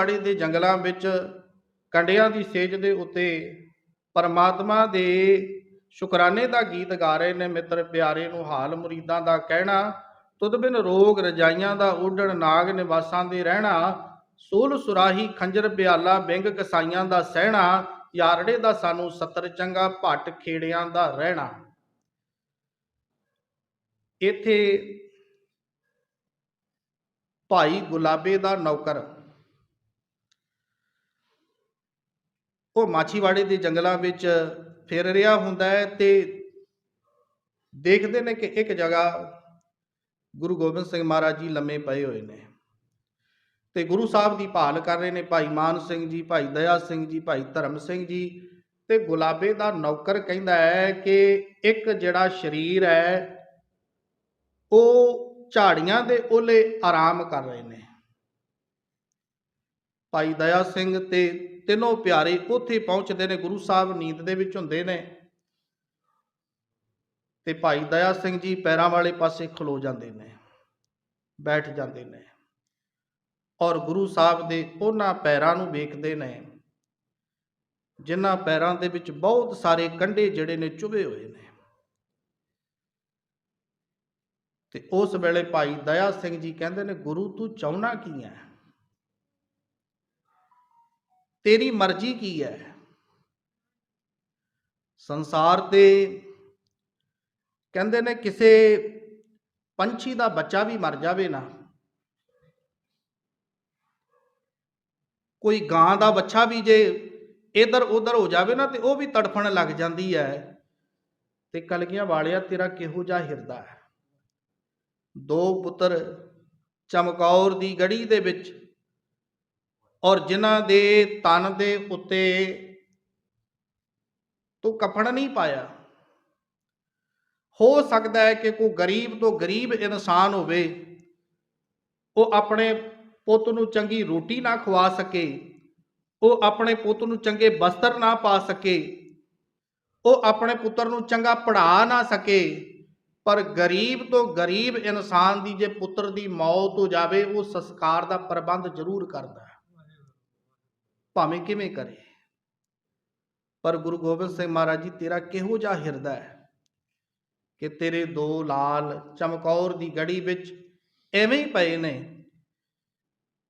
ਪਹਾੜੀ ਦੇ ਜੰਗਲਾਂ ਵਿੱਚ ਕੰਡਿਆਂ ਦੀ ਸੇਜ ਦੇ ਉੱਤੇ ਪਰਮਾਤਮਾ ਦੇ ਸ਼ੁਕਰਾਨੇ ਦਾ ਗੀਤ ਗਾ ਰਹੇ ਨੇ ਮਿੱਤਰ ਪਿਆਰੇ ਨੂੰ ਹਾਲ ਮੁਰੀਦਾਂ ਦਾ ਕਹਿਣਾ, ਤੁਧ ਬਿਨ ਰੋਗ ਰਜਾਈਆਂ ਦਾ ਉੱਡਣ ਨਾਗ ਨਿਵਾਸਾਂ ਦੇ ਰਹਿਣਾ, ਸੂਲ ਸੁਰਾਹੀ ਖੰਜਰ ਬਿਆਲਾ ਬਿੰਗ ਕਸਾਈਆਂ ਦਾ ਸਹਿਣਾ, ਯਾਰੜੇ ਦਾ ਸਾਨੂੰ ਸੱਤਰ ਚੰਗਾ ਭੱਟ ਖੇੜਿਆਂ ਦਾ ਰਹਿਣਾ। ਇੱਥੇ ਭਾਈ ਗੁਲਾਬੇ ਦਾ ਨੌਕਰ ਉਹ ਮਾਛੀਵਾੜੇ ਦੇ ਜੰਗਲਾਂ ਵਿੱਚ ਫਿਰ ਰਿਹਾ ਹੁੰਦਾ ਹੈ ਤੇ ਦੇਖਦੇ ਨੇ ਕਿ ਇੱਕ ਜਗ੍ਹਾ ਗੁਰੂ ਗੋਬਿੰਦ ਸਿੰਘ ਮਹਾਰਾਜ ਜੀ ਲੰਮੇ ਪਏ ਹੋਏ ਨੇ ਤੇ ਗੁਰੂ ਸਾਹਿਬ ਦੀ ਭਾਲ ਕਰ ਰਹੇ ਨੇ, ਭਾਈ ਮਾਨ ਸਿੰਘ ਜੀ, ਭਾਈ ਦਇਆ ਸਿੰਘ ਜੀ, ਭਾਈ ਧਰਮ ਸਿੰਘ ਜੀ ਤੇ ਗੁਲਾਬੇ ਦਾ ਨੌਕਰ ਕਹਿੰਦਾ ਹੈ ਕਿ ਇੱਕ ਜਿਹੜਾ ਸਰੀਰ ਹੈ, ਉਹ ਝਾੜੀਆਂ ਦੇ ਓਲੇ ਆਰਾਮ ਕਰ ਰਹੇ ਨੇ। ਭਾਈ ਦਇਆ ਸਿੰਘ ਤੇ ਤਿੰਨੋਂ ਪਿਆਰੇ ਉੱਥੇ ਪਹੁੰਚਦੇ ਨੇ, ਗੁਰੂ ਸਾਹਿਬ ਨੀਂਦ ਦੇ ਵਿੱਚ ਹੁੰਦੇ ਨੇ। ਤੇ ਭਾਈ ਦਇਆ ਸਿੰਘ ਜੀ ਪੈਰਾਂ ਵਾਲੇ ਪਾਸੇ ਖਲੋ ਜਾਂਦੇ ਨੇ, ਬੈਠ ਜਾਂਦੇ ਨੇ ਔਰ ਗੁਰੂ ਸਾਹਿਬ ਦੇ ਉਹਨਾਂ ਪੈਰਾਂ ਨੂੰ ਵੇਖਦੇ ਨੇ, ਜਿਨ੍ਹਾਂ ਪੈਰਾਂ ਦੇ ਵਿੱਚ ਬਹੁਤ ਸਾਰੇ ਕੰਡੇ ਜਿਹੜੇ ਨੇ ਚੁਭੇ ਹੋਏ ਨੇ। ਤੇ ਉਸ ਵੇਲੇ ਭਾਈ ਦਇਆ ਸਿੰਘ ਜੀ ਕਹਿੰਦੇ ਨੇ, ਗੁਰੂ, ਤੂੰ ਚਾਹਣਾ ਕੀ ਹੈ? ਤੇਰੀ ਮਰਜ਼ੀ ਕੀ ਹੈ? ਸੰਸਾਰ ਤੇ ਕਹਿੰਦੇ ਨੇ ਕਿਸੇ ਪੰਛੀ ਦਾ ਬੱਚਾ ਵੀ ਮਰ ਜਾਵੇ ਨਾ। ਕੋਈ ਗਾਂ ਦਾ ਬੱਚਾ ਵੀ ਜੇ ਇਧਰ ਉਧਰ ਹੋ ਜਾਵੇ ਨਾ ਤੇ ਉਹ ਵੀ ਤੜਫਣ ਲੱਗ ਜਾਂਦੀ ਹੈ। ਤੇ ਕਲਗੀਆਂ ਵਾਲਿਆ, ਤੇਰਾ ਕਿਹੋ ਜਿਹਾ ਹਿਰਦਾ ਹੈ? ਦੋ ਪੁੱਤਰ ਚਮਕੌਰ ਦੀ ਗੜੀ ਦੇ ਵਿੱਚ ਔਰ ਜਿਨ੍ਹਾਂ ਦੇ ਤਨ ਦੇ ਉੱਤੇ ਤੂੰ ਕਫਨ ਨਹੀਂ ਪਾਇਆ, ਹੋ ਸਕਦਾ ਹੈ ਕਿ ਕੋਈ ਗਰੀਬ ਤੋਂ ਗਰੀਬ ਇਨਸਾਨ ਹੋਵੇ, ਉਹ ਆਪਣੇ ਪੁੱਤ ਨੂੰ ਚੰਗੀ ਰੋਟੀ ਨਾ ਖਵਾ ਸਕੇ, ਉਹ ਆਪਣੇ ਪੁੱਤ ਨੂੰ ਚੰਗੇ ਬਸਤਰ ਨਾ ਪਾ ਸਕੇ, ਉਹ ਆਪਣੇ ਪੁੱਤਰ ਨੂੰ ਚੰਗਾ ਪੜ੍ਹਾ ਨਾ ਸਕੇ, ਪਰ ਗਰੀਬ ਤੋਂ ਗਰੀਬ ਇਨਸਾਨ ਦੀ ਜੇ ਪੁੱਤਰ ਦੀ ਮੌਤ ਹੋ ਜਾਵੇ, ਉਹ ਸੰਸਕਾਰ ਦਾ ਪ੍ਰਬੰਧ ਜ਼ਰੂਰ ਕਰਦਾ ਹੈ। ਭਾਵੇਂ ਕਿਵੇਂ ਕਰੇ। ਪਰ ਗੁਰੂ ਗੋਬਿੰਦ ਸਿੰਘ ਮਹਾਰਾਜ ਜੀ, ਤੇਰਾ ਕਿਹੋ ਜਿਹਾ ਹਿਰਦਾ ਹੈ ਕਿ ਤੇਰੇ ਦੋ ਲਾਲ ਚਮਕੌਰ ਦੀ ਗੜੀ ਵਿੱਚ ਐਵੇਂ ਹੀ ਪਏ ਨੇ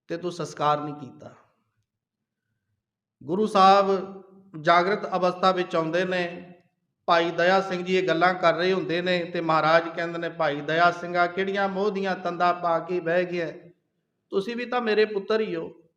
ਤੇ ਤੂੰ ਸੰਸਕਾਰ ਨਹੀਂ ਕੀਤਾ। ਗੁਰੂ ਸਾਹਿਬ ਜਾਗਰਤ ਅਵਸਥਾ ਵਿੱਚ ਆਉਂਦੇ ਨੇ, ਭਾਈ ਦਇਆ ਸਿੰਘ ਜੀ ਇਹ ਗੱਲਾਂ ਕਰ ਰਹੇ ਹੁੰਦੇ ਨੇ ਤੇ ਮਹਾਰਾਜ ਕਹਿੰਦੇ ਨੇ, ਭਾਈ ਦਇਆ ਸਿੰਘਾ ਕਿਹੜੀਆਂ ਮੋਹ ਦੀਆਂ ਤੰਦਾ ਪਾ ਕੇ ਬਹਿ ਗਿਆ? ਤੁਸੀਂ ਵੀ ਤਾਂ ਮੇਰੇ ਪੁੱਤਰ ਹੀ ਹੋ।